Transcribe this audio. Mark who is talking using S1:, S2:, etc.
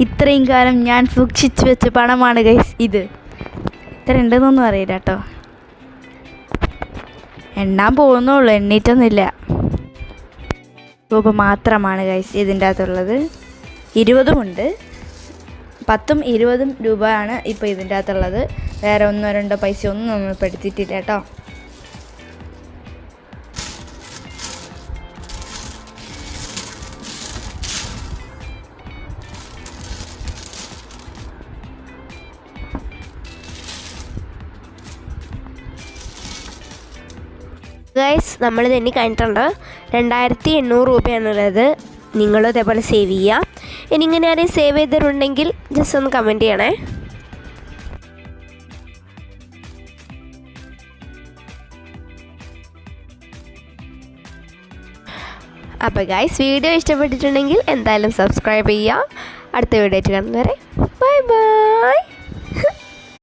S1: ഇത്രയും കാലം ഞാൻ സൂക്ഷിച്ചു വെച്ച പണമാണ് ഗൈസ് ഇത്. ഇത്ര ഉണ്ടെന്നൊന്നും അറിയില്ല കേട്ടോ. എണ്ണാൻ പോകുന്നുള്ളൂ എണ്ണീറ്റൊന്നുമില്ല. രൂപ മാത്രമാണ് ഗൈസ് ഇതിന്റെ അകത്തുള്ളത്. ഇരുപതുമുണ്ട് പത്തും ഇരുപതും രൂപയാണ് ഇപ്പോൾ ഇതിന്റെ അകത്തുള്ളത്. വേറെ ഒന്നോ രണ്ടോ പൈസ ഒന്നും നമ്മൾ പെടുത്തിയിട്ടില്ല കേട്ടോ.
S2: ഗൈസ് നമ്മൾ തന്നെ കഴിഞ്ഞിട്ടുണ്ട്. രണ്ടായിരത്തി എണ്ണൂറ് രൂപയാണുള്ളത് നിങ്ങളും ഇതേപോലെ സേവ് ചെയ്യുക ഇനി ഇങ്ങനെ ആരെയും സേവ് ചെയ്തിട്ടുണ്ടെങ്കിൽ ജസ്റ്റ് ഒന്ന് കമന്റ് ചെയ്യണേ. അപ്പോൾ ഗൈസ് വീഡിയോ ഇഷ്ടപ്പെട്ടിട്ടുണ്ടെങ്കിൽ എന്തായാലും സബ്സ്ക്രൈബ് ചെയ്യുക. അടുത്ത വീഡിയോ ആയിട്ട് കാണുന്നവരെ ബൈ ബൈ